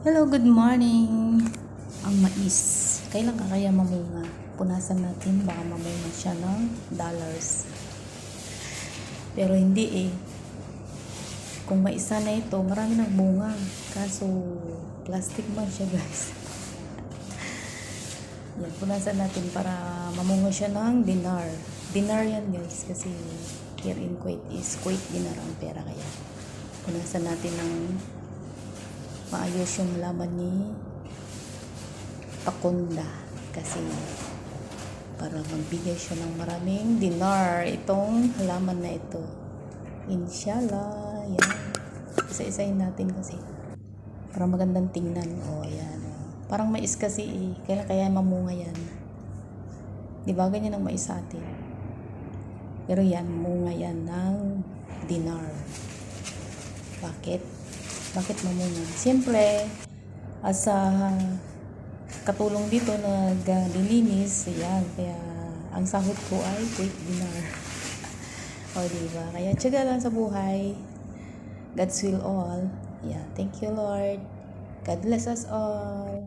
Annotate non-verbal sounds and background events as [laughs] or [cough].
Hello, good morning. Ang mais. Kailan ka kaya mamunga? Punasan natin, baka mamunga siya ng dollars. Pero hindi eh. Kung maisa na ito, marami ng bunga. Kaso, plastic man siya guys. [laughs] Yan, punasan natin para mamunga siya ng dinar. Dinar yan guys, kasi here in Kuwait is Kuwait dinar ang pera kaya. Punasan natin ng maayos yung laman ni Pakunda kasi para magbigay siya ng maraming dinar itong halaman na ito. Inshallah. Yan. Isa-isahin natin kasi para magandang tingnan. O, oh, yan. Parang mais kasi eh. Kailan kaya mamunga yan? Di ba ganyan ang mais atin? Pero yan, munga yan ng dinar. Bakit? Bakit mamunga? Siyempre, as a katulong dito naglilinis, yan, kaya ang sahod ko ay quick dinar. [laughs] o, diba? Kaya tiyaga lang sa buhay. God's will all. Yeah, thank you, Lord. God bless us all.